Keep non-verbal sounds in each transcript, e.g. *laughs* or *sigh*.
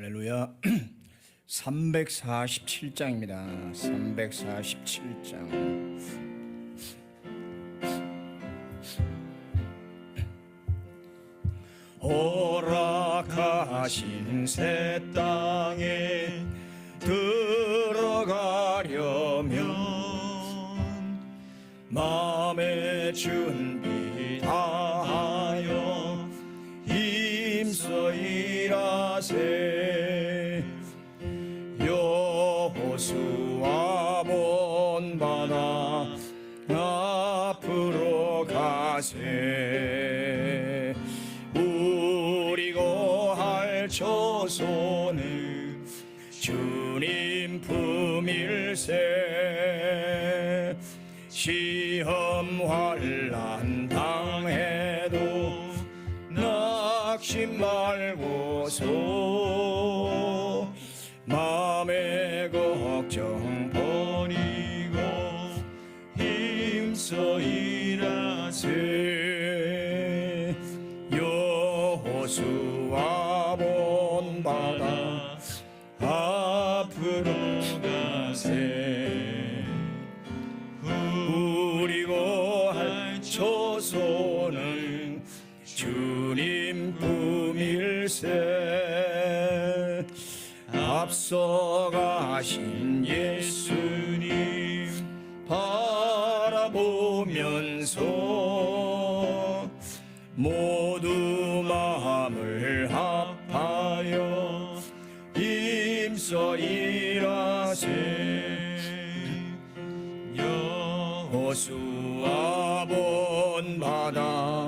할렐루야. 347장입니다. 347장. 허락하신 새 땅에 들어가려면 마음의 준 주님 품일세. 시험 환란 당해도 낙심 말고서 앞서가신 예수님 바라보면서 모두 마음을 합하여 힘써 일하세. 여호수아 본 바다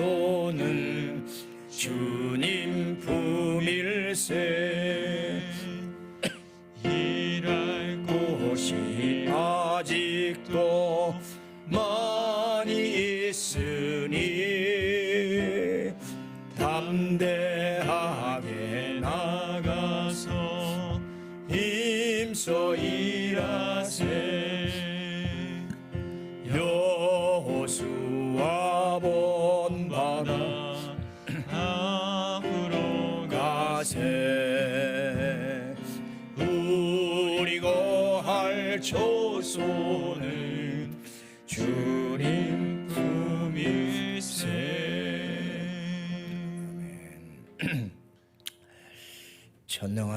조소는 주님 품일세. 일할 곳이 아직도 많이 있으니 담대하게 나가서 힘써 일하세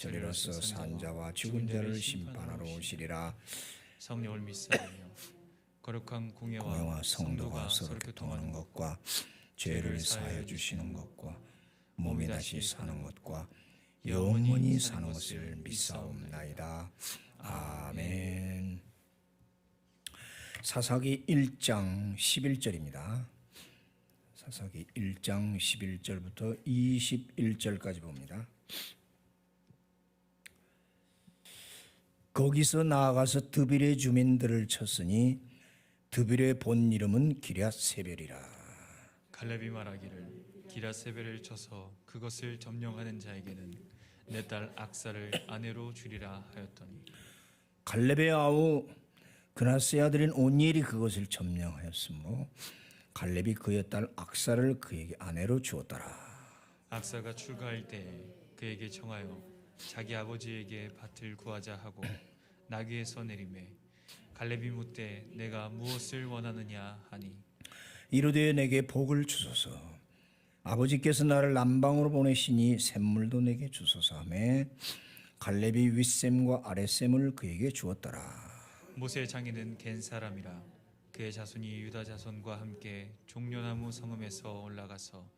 저리로서 산자와 죽은 자를 심판하러 오시리라 성령을 믿사오며 거룩한 공예와, 성도가 서로 교통하는 것과 죄를 사하여 주시는 것과 몸이 다시 사는 것과 영원히 사는 것을 믿사옵나이다. 아멘. 사사기 1장 11절입니다. 사사기 1장 11절부터 21절까지 봅니다. 거기서 나아가서 드빌의 주민들을 쳤으니 드빌의 본 이름은 기랴 세벨이라. 갈렙이 말하기를 기라세벨을 쳐서 그것을 점령하는 자에게는 내 딸 악사를 아내로 주리라 하였더니 갈렙의 아우 그나스의 아들인 온니엘이 그것을 점령하였으므로 갈렙이 그의 딸 악사를 그에게 아내로 주었더라. 악사가 출가할 때에 그에게 청하여 자기 아버지에게 밭을 구하자 하고 나귀에서 내림에 갈렙이 묻되 내가 무엇을 원하느냐 하니 이르되 내게 복을 주소서. 아버지께서 나를 남방으로 보내시니 샘물도 내게 주소서 하매 갈렙이 윗샘과 아랫샘을 그에게 주었더라. 모세 장인은 겐 사람이라 그의 자손이 유다 자손과 함께 종려나무 성읍에서 올라가서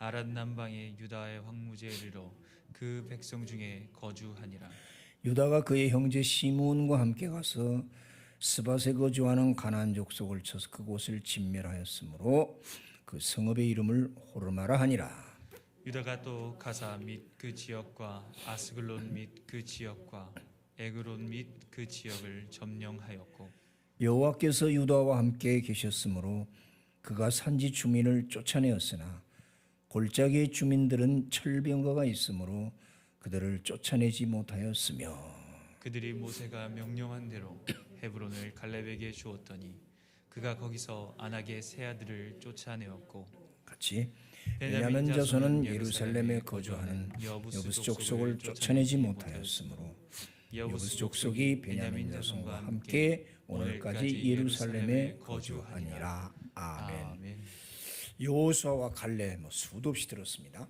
아랏 남방의 유다의 황무지에 이르러 그 백성 중에 거주하니라 유다가 그의 형제 시므온과 함께 가서 스밧에 거주하는 가나안 족속을 쳐서 그곳을 진멸하였으므로 그 성읍의 이름을 호르마라 하니라. 유다가 또 가사 및 그 지역과 아스글론 및 그 지역과 에그론 및 그 지역을 점령하였고 여호와께서 유다와 함께 계셨으므로 그가 산지 주민을 쫓아내었으나 골짜기의 주민들은 철병거가 있으므로 그들을 쫓아내지 못하였으며 그들이 모세가 명령한 대로 헤브론을 갈렙에게 주었더니 그가 거기서 안악의 세 아들을 쫓아내었고 같이 베냐민 자손은 예루살렘에 거주하는 여부스 족속을 쫓아내지 못하였으므로 여부스 족속이 베냐민 자손과 함께 오늘까지 예루살렘에 거주하니라 아멘. 여호수아와 갈렙 뭐 수도 없이 들었습니다.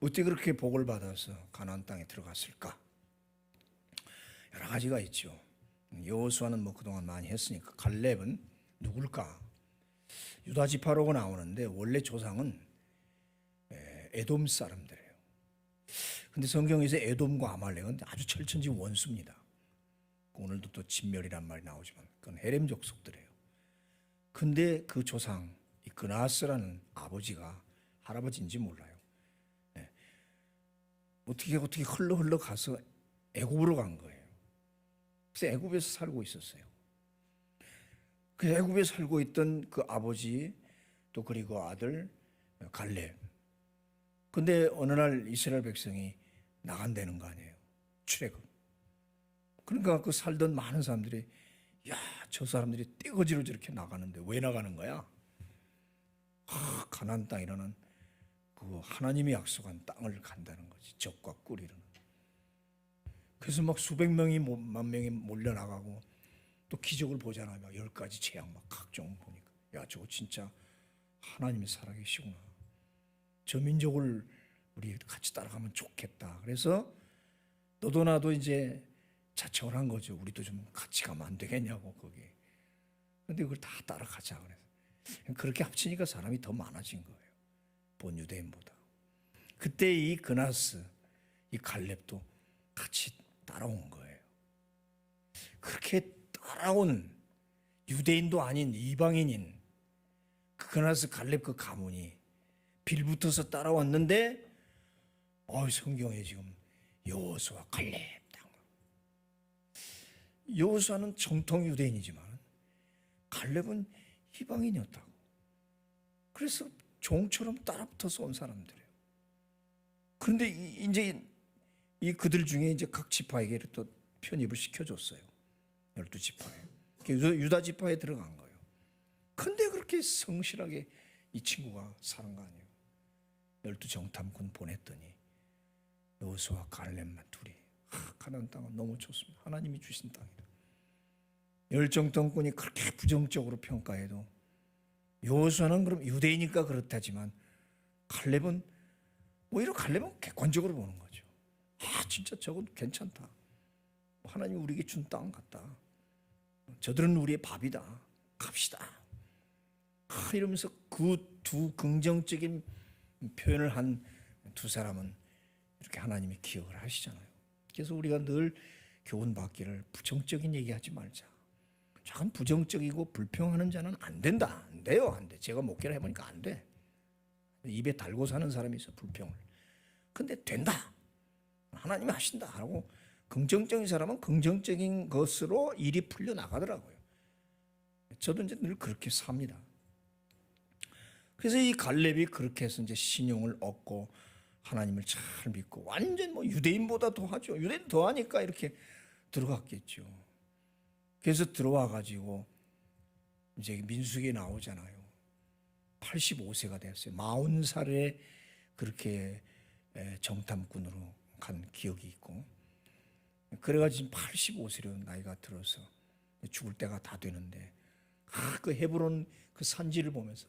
어떻게 그렇게 복을 받아서 가나안 땅에 들어갔을까? 여러 가지가 있죠. 여호수아는 뭐 그동안 많이 했으니까 갈렙은 누굴까? 유다 지파로가 나오는데 원래 조상은 에, 에돔 사람들이에요. 근데 성경에서 에돔과 아말렉은 아주 철천지 원수입니다. 오늘도 또 진멸이란 말이 나오지만 그건 헤렘 족속들이에요. 근데 그 조상 이 그나스라는 아버지가 할아버지인지 몰라요. 예. 어떻게 어떻게 흘러 흘러 가서 애굽으로 간 거예요. 그래서 애굽에서 살고 있었어요. 그 애굽에 살고 있던 그 아버지 또 그리고 아들 갈렙. 근데 어느 날 이스라엘 백성이 나간다는 거 아니에요. 출애굽. 그러니까 그 살던 많은 사람들이 야, 저 사람들이 떼거지로 저렇게 나가는데 왜 나가는 거야? 아, 가나안 땅이라는 그 하나님이 약속한 땅을 간다는 거지. 적과 꿀이라는. 그래서 막 수백 명이 모- 만 명이 몰려 나가고 또 기적을 보잖아요. 막열 가지 재앙 막 각종 보니까 야, 저거 진짜 하나님이 살아계시구나. 저 민족을 우리 같이 따라가면 좋겠다. 그래서 너도 나도 이제 자청을 한 거죠. 우리도 좀 같이 가면 안 되겠냐고 거기. 근데 그걸 다 따라가자 그래서 그렇게 합치니까 사람이 더 많아진 거예요. 본 유대인보다. 그때 이 그나스, 이 갈렙도 같이 따라온 거예요. 그렇게 따라온 유대인도 아닌 이방인인 그 그나스 갈렙 그 가문이 빌붙어서 따라왔는데 어 성경에 지금 여호수아 갈렙 당 여호수아는 정통 유대인이지만 갈렙은 이방인이었다고. 그래서 종처럼 따라붙어서 온 사람들이에요. 그런데 이- 이제 이 그들 중에 이제 각 지파에게 또 편입을 시켜줬어요. 열두 지파에. 유다 지파에 들어간 거예요. 근데 그렇게 성실하게 이 친구가 사는 거 아니에요. 열두 정탐꾼 보냈더니 여호수아 갈렙만 둘이 하, 가나안 땅은 너무 좋습니다. 하나님이 주신 땅이다. 열정통꾼이 그렇게 부정적으로 평가해도 여호수아는 그럼 유대이니까 그렇다지만 갈렙은 오히려 갈렙은 객관적으로 보는 거죠. 아 진짜 저건 괜찮다. 하나님 우리에게 준 땅 같다. 저들은 우리의 밥이다. 갑시다. 아, 이러면서 그 두 긍정적인 표현을 한 두 사람은 이렇게 하나님이 기억을 하시잖아요. 그래서 우리가 늘 교훈 받기를 부정적인 얘기하지 말자. 작은 부정적이고 불평하는 자는 안 된다. 안 돼요. 안 돼. 제가 목회를 해보니까 안 돼. 입에 달고 사는 사람이 있어 불평을. 근데 된다. 하나님이 하신다. 하고 긍정적인 사람은 긍정적인 것으로 일이 풀려 나가더라고요. 저도 이제 늘 그렇게 삽니다. 그래서 이 갈렙이 그렇게 해서 이제 신용을 얻고 하나님을 잘 믿고 완전 뭐 유대인보다 더 하죠. 유대인 더 하니까 이렇게 들어갔겠죠. 그래서 들어와 가지고 이제 민수기에 나오잖아요. 85세가 됐어요. 40살에 그렇게 에, 정탐꾼으로 간 기억이 있고 그래가지고 85세로 나이가 들어서 죽을 때가 다 되는데 아, 그 헤브론 그 산지를 보면서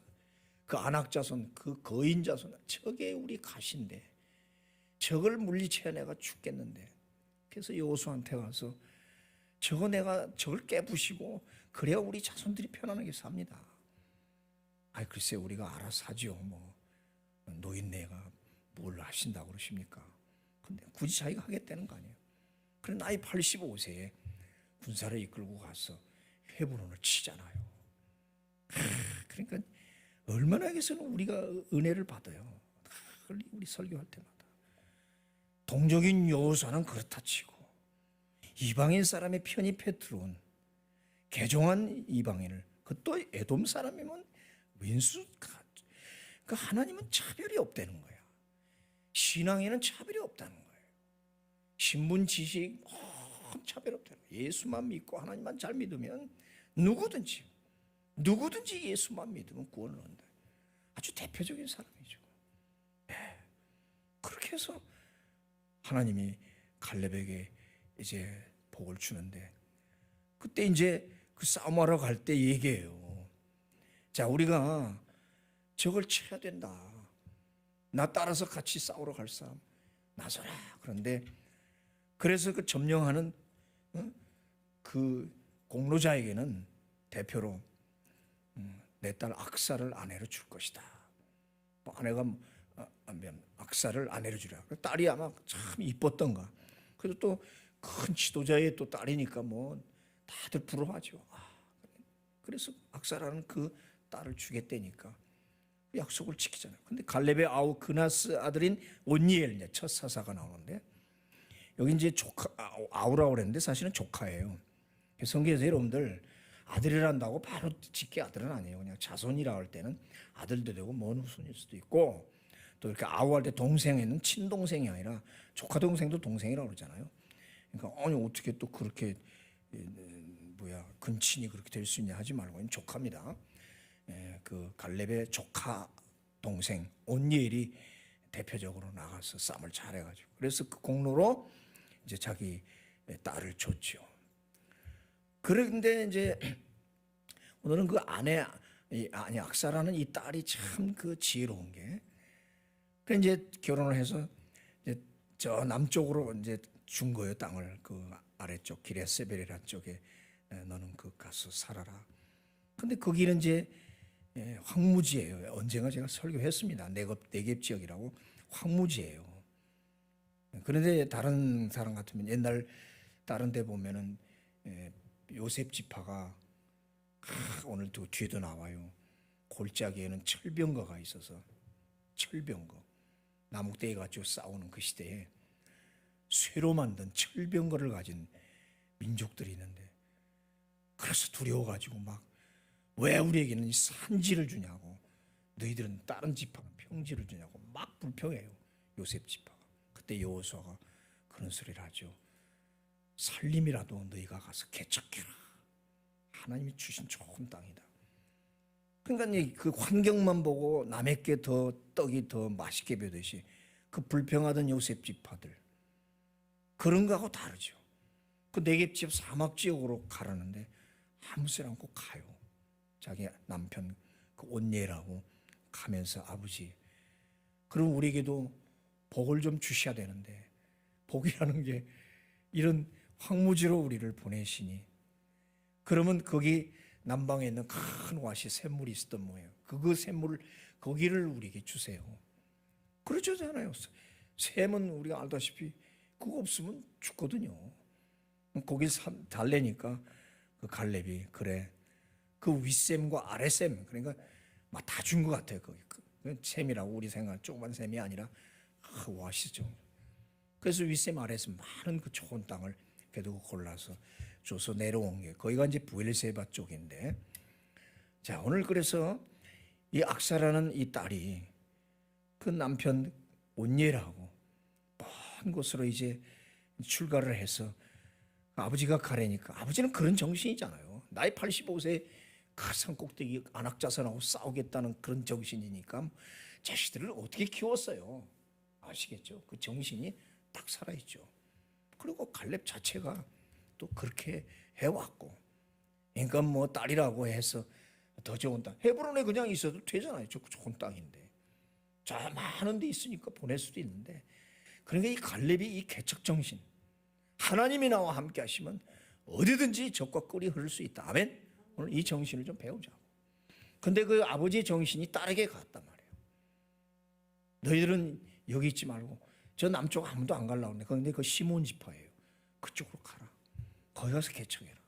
그 안악자손 그 거인자손 저게 우리 가신데 저걸 물리쳐야 내가 죽겠는데 그래서 여호수한테 가서 저거 내가 저걸 깨부시고 그래야 우리 자손들이 편안하게 삽니다. 아이 글쎄 우리가 알아서 하죠. 뭐 노인네가 뭘 하신다고 그러십니까? 근데 굳이 자기가 하겠다는 거 아니에요. 그래 나이 85세에 군사를 이끌고 가서 헤브론을 치잖아요. 하, 그러니까 얼마나 여기서는 우리가 은혜를 받아요. 우리 설교할 때마다 동적인 요소는 그렇다 치고 이방인 사람의 편입해 들어온 개종한 이방인을 그것도 에돔 사람이면 왼수 그 하나님은 차별이 없다는 거야. 신앙에는 차별이 없다는 거예요. 신분 지식 어, 차별 없다는 거예요. 예수만 믿고 하나님만 잘 믿으면 누구든지 누구든지 예수만 믿으면 구원을 얻는다. 아주 대표적인 사람이죠. 예. 그렇게 해서 하나님이 갈렙에게 이제 복을 주는데 그때 이제 그 싸움하러 갈 때 얘기해요. 자, 우리가 저걸 쳐야 된다. 나 따라서 같이 싸우러 갈 사람 나서라. 그런데 그래서 그 점령하는 어? 그 공로자에게는 대표로 음, 내딸 악사를 아내로 줄 것이다. 뭐 아내가 아, 아, 악사를 아내로 주라. 그 딸이 아마 참 이뻤던가. 그래도 또 큰 지도자의 또 딸이니까 뭐 다들 부러워하죠. 아, 그래서 악사라는 그 딸을 주겠다니까 약속을 지키잖아요. 근데 갈렙의 아우 그나스 아들인 온니엘 첫 사사가 나오는데 여기 이제 조카 아, 아우라고 그랬는데 사실은 조카예요. 성경에서 여러분들 아들이란다고 바로 직계 아들은 아니에요. 그냥 자손이라 할 때는 아들도 되고 먼 후손일 수도 있고 또 이렇게 아우할 때 동생에는 친동생이 아니라 조카 동생도 동생이라고 그러잖아요. 그러니까 아니 어떻게 또 그렇게 에, 뭐야 근친이 그렇게 될 수 있냐 하지 말고 조카입니다. 예, 그 갈렙의 조카 동생 온니엘이 대표적으로 나가서 싸움을 잘해가지고 그래서 그 공로로 이제 자기 딸을 줬죠. 그런데 이제 *clears throat* 오늘은 그 아내 이 아니 악사라는 이 딸이 참 그 지혜로운 게. 그 이제 결혼을 해서 이제 저 남쪽으로 이제 준 거예요 땅을 그 아래쪽 기레세베리라 쪽에 에, 너는 그 가서 살아라. 근데 거기는 이제 예, 황무지예요. 언젠가 제가 설교했습니다. 내급 내갭 지역이라고 황무지예요. 그런데 다른 사람 같으면 옛날 다른 데 보면은 예, 요셉 지파가 아, 오늘도 뒤에도 나와요. 골짜기에는 철병거가 있어서 철병거 나무 떼 가지고 싸우는 그 시대에 쇠로 만든 철병거를 가진 민족들이 있는데 그래서 두려워가지고 막 왜 우리에게는 이 산지를 주냐고 너희들은 다른 지파는 평지를 주냐고 막 불평해요 요셉 지파가. 그때 여호수아가 그런 소리를 하죠. 살림이라도 너희가 가서 개척해라. 하나님이 주신 좋은 땅이다. 그러니까 이그 환경만 보고 남에게 더 떡이 더 맛있게 배듯이 그 불평하던 요셉 지파들 그런 거하고 다르죠 그 내갭 사막 지역으로 가라는데 아무 소리 않고 가요 자기 남편 그 온예라고 가면서 아버지 그럼 우리에게도 복을 좀 주셔야 되는데 복이라는 게 이런 황무지로 우리를 보내시니 그러면 거기 남방에 있는 큰 와시 샘물이 있었던 모예요. 그그 샘물 거기를 우리에게 주세요. 그러잖아요. 샘은 우리가 알다시피 그거 없으면 죽거든요. 거기 달래니까 그 갈렙이 그래 그 윗샘과 아랫샘 그러니까 막 다 준 것 같아요. 거기 그 샘이라고 우리 생각 조그만 샘이 아니라 아, 와시죠. 그래서 윗샘 아랫샘 많은 그 좋은 땅을 그래도 골라서 줘서 내려온 게 거기가 이제 부엘세바 쪽인데 자 오늘 그래서 이 악사라는 이 딸이 그 남편 온예라고 먼 곳으로 이제 출가를 해서 아버지가 가래니까 아버지는 그런 정신이잖아요. 나이 85세 가산 꼭대기 안악자선하고 싸우겠다는 그런 정신이니까 자식들을 어떻게 키웠어요? 아시겠죠? 그 정신이 딱 살아있죠. 그리고 갈렙 자체가 또 그렇게 해왔고, 그러니까 뭐 딸이라고 해서 더 좋은 땅. 헤브론에 그냥 있어도 되잖아요. 저 좋은 땅인데. 자 많은 데 있으니까 보낼 수도 있는데. 그러니까 이 갈렙이 이 개척 정신, 하나님이 나와 함께 하시면 어디든지 적과 꿀이 흐를 수 있다. 아멘. 오늘 이 정신을 좀 배우자고. 근데 그 아버지의 정신이 딸에게 갔단 말이에요. 너희들은 여기 있지 말고 저 남쪽 아무도 안 하는데 근데 그 시몬 지파예요. 그쪽으로 가라. 거기 가서 개척해라.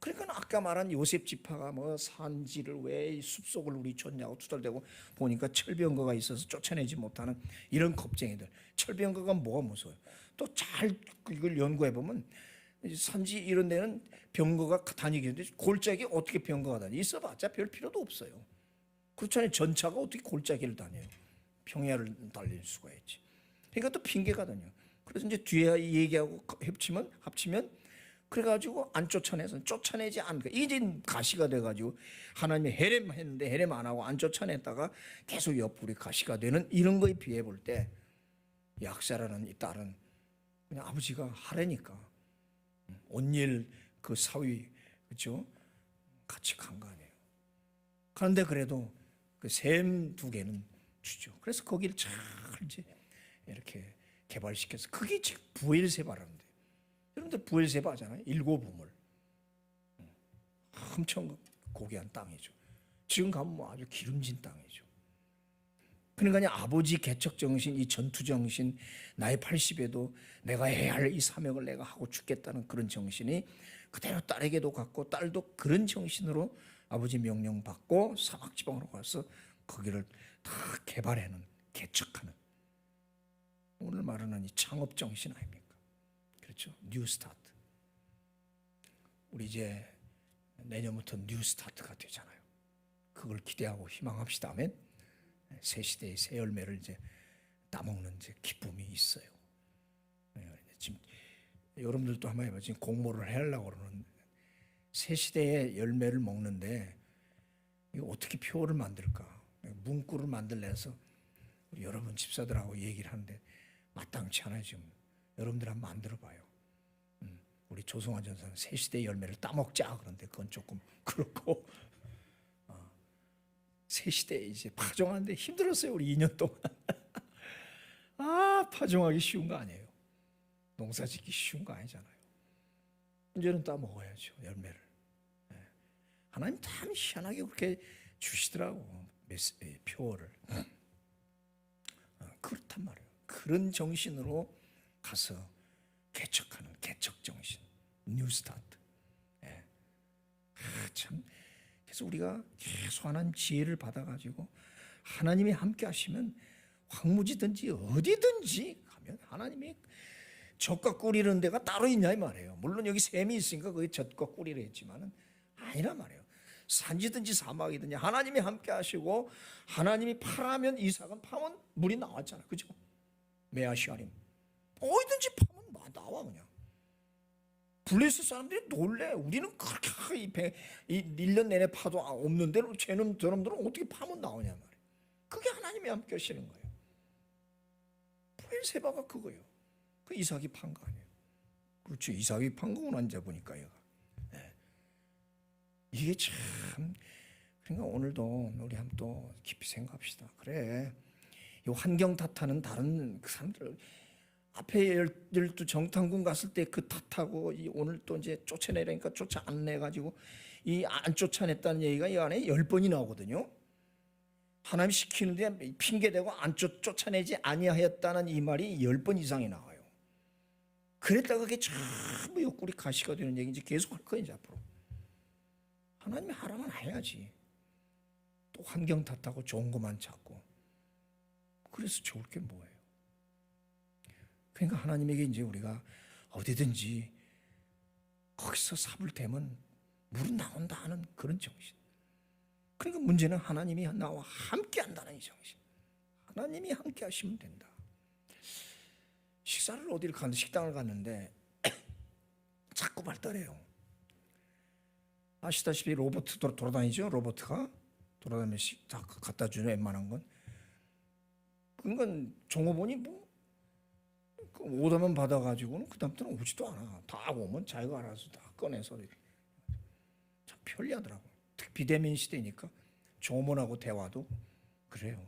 그러니까 아까 말한 요셉 지파가 뭐 산지를 왜이 숲속을 우리 줬냐고 투덜대고 보니까 철병거가 있어서 쫓아내지 못하는 이런 겁쟁이들. 철병거가 뭐가 무서워요? 또 잘 이걸 연구해 보면 산지 이런 데는 병거가 다니겠는데 골짜기 어떻게 병거가 다니? 있어봤자 별 필요도 없어요. 그렇잖아요. 전차가 어떻게 골짜기를 다녀요? 평야를 달릴 수가 있지. 그러니까 또 핑계가든요. 그래서 이제 뒤에 얘기하고 합치면 합치면 그래가지고 안 쫓아내서 쫓아내지 않고 이제 가시가 돼가지고 하나님이 헤렘 했는데 헤렘 안 하고 안 쫓아냈다가 계속 옆구리 가시가 되는 이런 거에 비해 볼 때 약사라는 이 딸은 그냥 아버지가 하래니까 온일 그 사위 그죠 같이 간 거 아니에요. 그런데 그래도 그 샘 두 개는 주죠. 그래서 거기를 잘 이제 이렇게 개발시켜서 그게 지금 부엘세바라는 데 여러분들 부엘세바 하잖아요. 일곱 우물 엄청 고귀한 땅이죠. 지금 가면 뭐 아주 기름진 땅이죠. 그러니까 아버지 개척 정신, 이 전투 정신, 나이 80에도 내가 해야 할 이 사명을 내가 하고 죽겠다는 그런 정신이 그대로 딸에게도 갖고 딸도 그런 정신으로 아버지 명령 받고 사막 지방으로 가서 거기를 다 개발하는 개척하는 오늘 말하는 이 창업 정신 아닙니까? 그렇죠? 뉴 스타트. 우리 이제 내년부터 뉴 스타트가 되잖아요. 그걸 기대하고 희망합시다. 아멘. 새 시대의 새 열매를 이제 따먹는 이제 기쁨이 있어요. 예, 지금 여러분들도 한번 해봐. 지금 공모를 하려고 그러는 새 시대의 열매를 먹는데 이거 어떻게 표를 만들까? 문구를 만들래서 여러분 집사들하고 얘기를 하는데 마땅치 않아요 지금. 여러분들 한번 만들어봐요. 음, 우리 조성환 전사는 새 시대의 열매를 따먹자 그런데 그건 조금 *laughs* 그렇고 어, 새 시대에 이제 파종하는데 힘들었어요 우리 2년 동안. *laughs* 아 파종하기 쉬운 거 아니에요. 농사 짓기 쉬운 거 아니잖아요. 이제는 따먹어야죠 열매를. 예. 하나님 참 희한하게 그렇게 주시더라고 메시, 예, 표어를. 어, 그렇단 말이에요. 그런 정신으로 가서 개척하는 개척 정신, 뉴 스타트. 예. 아, 참 그래서 우리가 계속 하나님 지혜를 받아가지고 하나님이 함께 하시면 황무지든지 어디든지 가면 하나님이 젖과 꿀이는 데가 따로 있냐 이 말이에요. 물론 여기 샘이 있으니까 그게 젖과 꿀이라 했지만은 아니란 말이에요. 산지든지 사막이든지 하나님이 함께 하시고 하나님이 파라면 이삭은 파면 물이 나왔잖아. 그죠? 메아시아림. 어디든지 파면 막 나와 그냥. 블레스 사람들이 놀래. 우리는 그렇게 이, 배, 이 1년 내내 파도 없는데 쟤는 저놈들은 어떻게 파면 나오냐 말이에요. 그게 하나님이 함께 하시는 거예요. 브엘세바가 그거예요. 그 이삭이 판 거 아니에요. 그렇죠. 이삭이 판 거구나 이제 보니까 얘가. 예. 이게 참 그러니까 오늘도 우리 한번 또 깊이 생각합시다. 그래. 이 환경 탓하는 다른 그 사람들 앞에 열- 열두 정탐군 갔을 때 그 탓하고 이 오늘 또 이제 쫓아내라니까 쫓아 안 내가지고 이 안 쫓아냈다는 얘기가 이 안에 열 번이 나오거든요. 하나님 시키는데 핑계 대고 안 쫓, 쫓아내지 아니하였다는 이 말이 열 번 이상이 나와요. 그랬다가 그게 전부 옆구리 가시가 되는 얘기 이제 계속 할 거예요 이제 앞으로. 하나님이 하라면 해야지. 또 환경 탓하고 좋은 것만 찾고. 그래서 좋을 게 뭐예요? 그러니까 하나님에게 이제 우리가 어디든지 거기서 삽을 대면 물은 나온다 하는 그런 정신. 그러니까 문제는 하나님이 나와 함께 한다는 이 정신. 하나님이 함께 하시면 된다. 식사를 어디를 갔는데 식당을 갔는데 *clears throat* 자꾸 발달해요. 아시다시피 로봇 돌- 돌아다니죠. 로봇가 돌아다니면서 식- 다 갖다 주는 웬만한 건. 그건 종업원이 뭐그 오더만 받아가지고는 그 다음부터는 오지도 않아. 다 오면 자기가 알아서 다 꺼내서. 참 편리하더라고. 특히 비대면 시대니까 종업원하고 대화도 그래요.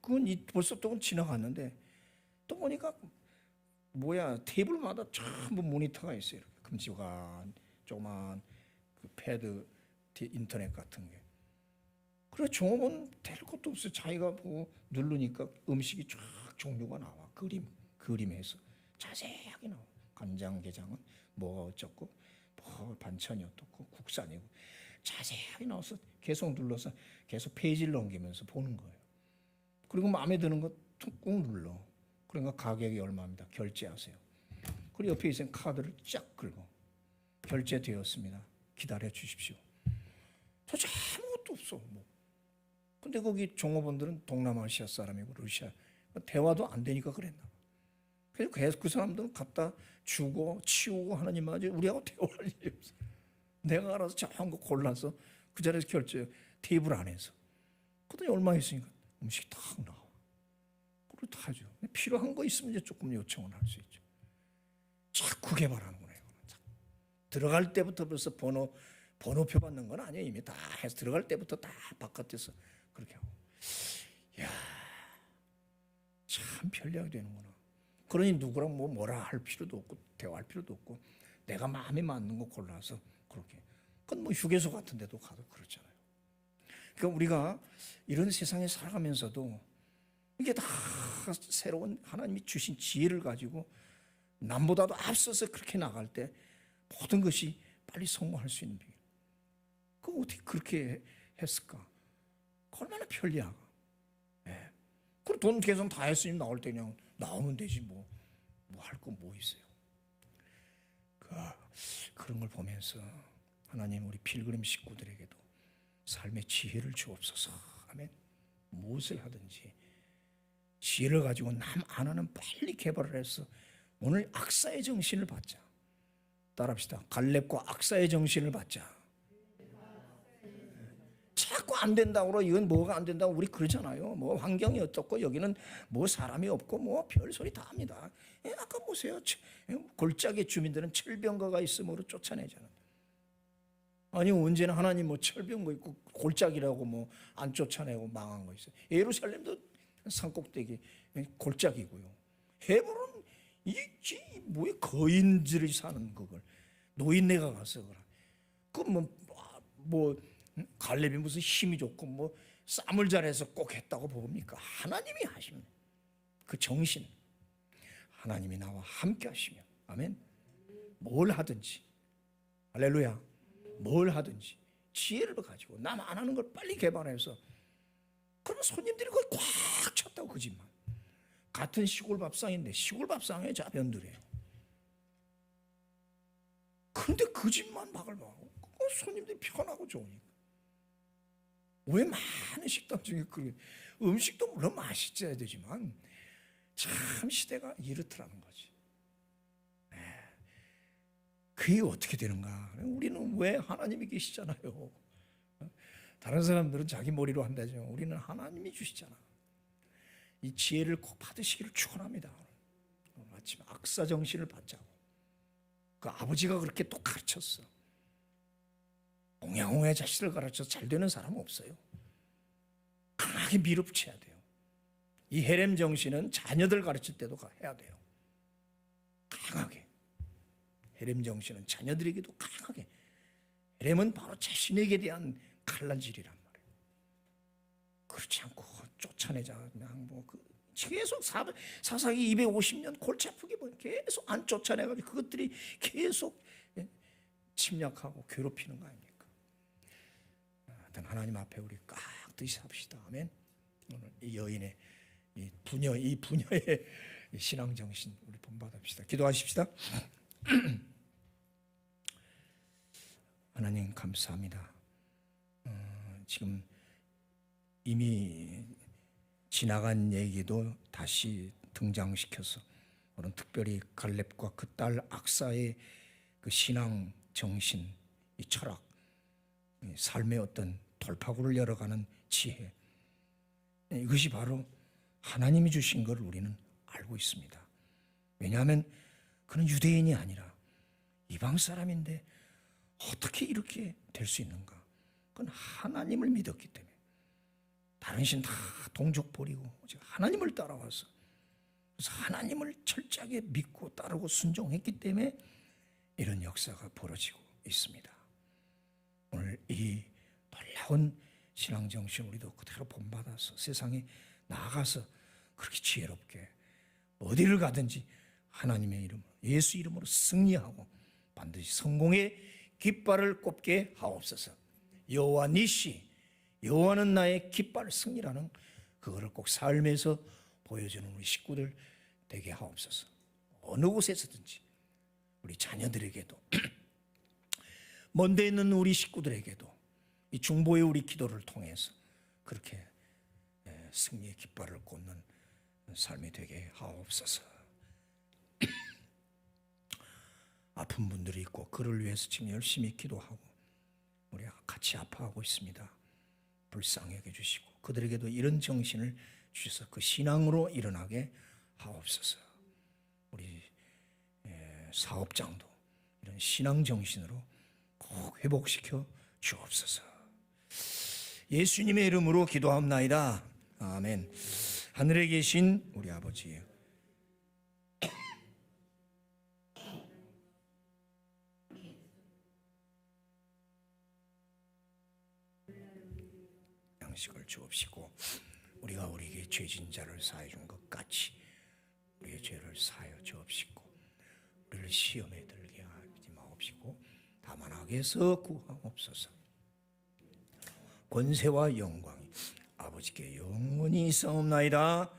그건 이 벌써 또 지나갔는데 또 보니까 뭐야 테이블마다 전부 모니터가 있어요. 이렇게 금지관 조그만 그 패드 디- 인터넷 같은 게. 그래 종업원 될 것도 없어요. 자기가 보고 누르니까 음식이 쫙 종류가 나와. 그림 그림에서 자세하게 나와. 간장게장은 뭐 어쩌고 뭐 반찬이 어떻고 국산이고 자세하게 나와서 계속 눌러서 계속 페이지를 넘기면서 보는 거예요. 그리고 마음에 드는 거꾹 눌러. 그러니까 가격이 얼마입니다. 결제하세요. 그리고 옆에 있는 카드를 쫙 긁어. 결제되었습니다. 기다려 주십시오. 도대체 아무것도 없어. 뭐. 근데 거기 종업원들은 동남아시아 사람이고 러시아 대화도 안 되니까 그랬나. 봐. 그래서 계속 그 사람들은 갖다 주고 치우고 하느님 아지 우리하고 대화할 일이 없어. 내가 알아서 작은 거 골라서 그 자리에서 결제 테이블 안에서. 그랬더니 얼마 있으니까 음식이 탁 나와. 그걸 다 하죠. 필요한 거 있으면 이제 조금 요청을 할 수 있죠. 자꾸 개발하는구나 이거는. 자꾸. 들어갈 때부터 벌써 번호 번호표 받는 건 아니에요. 이미 다 해서 들어갈 때부터 다 바깥에서 그렇게 하고. 야, 참 편리하게 되는구나. 그러니 누구랑 뭐 뭐라 할 필요도 없고 대화할 필요도 없고 내가 마음에 맞는 거 골라서 그렇게. 그건 뭐 휴게소 같은 데도 가도 그렇잖아요. 그러니까 우리가 이런 세상에 살아가면서도 이게 다 새로운 하나님이 주신 지혜를 가지고 남보다도 앞서서 그렇게 나갈 때 모든 것이 빨리 성공할 수 있는 비결. 그 어떻게 그렇게 했을까? 얼마나 편리하가. 예. 그리고 돈 계산 다 했으니 나올 때 그냥 나오면 되지 뭐. 뭐 할거뭐 있어요. 그, 그런 걸 보면서 하나님 우리 필그림 식구들에게도 삶의 지혜를 주옵소서. 아멘. 무엇을 하든지 지혜를 가지고 남 안 하는 빨리 개발을 해서 오늘 악사의 정신을 받자. 따라합시다. 갈렙과 악사의 정신을 받자. 자꾸 안 된다고 그러 이건 뭐가 안 된다고 우리 그러잖아요. 뭐 환경이 어떻고 여기는 뭐 사람이 없고 뭐 별소리 다 합니다. 예, 아까 보세요. 치- 예, 골짜기 주민들은 철병거가 있으므로 쫓아내잖아. 아니 언제나 하나님 뭐 철병거 있고 골짜기라고 뭐 안 쫓아내고 망한 거 있어요. 예루살렘도 산꼭대기 예, 골짜기고요. 헤브론 이지 뭐에 거인들이 사는 그걸 노인네가 가서 그라. 그뭐 뭐 갈렙이 무슨 힘이 좋고 뭐 쌈을 잘해서 꼭 했다고 봅니까? 하나님이 하십니다. 그 정신 하나님이 나와 함께 하시면 아멘. 뭘 하든지 할렐루야. 뭘 하든지 지혜를 가지고 남 안 하는 걸 빨리 개발해서 그러면 손님들이 거의 꽉 찼다고 그 집만 같은 시골 밥상인데 시골 밥상에 자변들이에요. 그런데 그 집만 막고 그 손님들이 편하고 좋으니까 왜 많은 식당 중에 그 음식도 물론 맛있어야 되지만 참 시대가 이렇더라는 거지. 네. 그게 어떻게 되는가? 우리는 왜 하나님이 계시잖아요. 다른 사람들은 자기 머리로 한다죠. 우리는 하나님이 주시잖아. 이 지혜를 꼭 받으시기를 축원합니다. 오늘 아침 악사 정신을 받자고. 그 아버지가 그렇게 또 가르쳤어. 옹야옹야 자식을 가르쳐 잘 되는 사람은 없어요. 강하게 밀어붙여야 돼요. 이 헤렘 정신은 자녀들 가르칠 때도 해야 돼요. 강하게. 헤렘 정신은 자녀들에게도 강하게. 헤렘은 바로 자신에게 대한 칼날질이란 말이에요. 그렇지 않고 쫓아내자 그냥 뭐 그 계속 사, 사사기 250년 골치 아프게 뭐 계속 안 쫓아내가지고 그것들이 계속 예, 침략하고 괴롭히는 거 아닙니까? 하여튼 하나님 앞에 우리 깍듯이 삽시다. 아멘. 오늘 이 여인의 이 부녀 이 부녀의 이 신앙 정신 우리 본받읍시다. 기도하십시다. *clears throat* 하나님 감사합니다. 어, 지금 이미 지나간 얘기도 다시 등장시켜서 오늘 특별히 갈렙과 그 딸 악사의 그 신앙 정신, 이 철학, 이 삶의 어떤 돌파구를 열어가는 지혜 이것이 바로 하나님이 주신 것을 우리는 알고 있습니다. 왜냐하면 그는 유대인이 아니라 이방 사람인데 어떻게 이렇게 될 수 있는가? 그건 하나님을 믿었기 때문에 다른 신 다 동족 버리고 하나님을 따라와서 그래서 하나님을 철저하게 믿고 따르고 순종했기 때문에 이런 역사가 벌어지고 있습니다. 오늘 이 놀라운 신앙 정신 우리도 그대로 본받아서 세상에 나아가서 그렇게 지혜롭게 어디를 가든지 하나님의 이름으로 예수 이름으로 승리하고 반드시 성공의 깃발을 꼽게 하옵소서. 여호와 니시 여호와는 나의 깃발 승리라는 그거를 꼭 삶에서 보여주는 우리 식구들 되게 하옵소서. 어느 곳에서든지 우리 자녀들에게도 *clears throat* 먼데 있는 우리 식구들에게도 이 중보의 우리 기도를 통해서 그렇게 예, 승리의 깃발을 꽂는 삶이 되게 하옵소서. *coughs* 아픈 분들이 있고 그를 위해서 지금 열심히 기도하고 우리 같이 아파하고 있습니다. 불쌍하게 해주시고 그들에게도 이런 정신을 주셔서 그 신앙으로 일어나게 하옵소서. 우리 예, 사업장도 이런 신앙 정신으로 꼭 회복시켜 주옵소서. 예수님의 이름으로 기도합나이다. 아멘. 하늘에 계신 우리 아버지 양식을 주옵시고 우리가 우리에게 죄진 자를 사해 준 것 같이 우리의 죄를 사하여 주옵시고 우리를 시험에 들게 하지 마옵시고 다만 악에서 구하옵소서 권세와 영광이 아버지께 영원히 있사옵나이다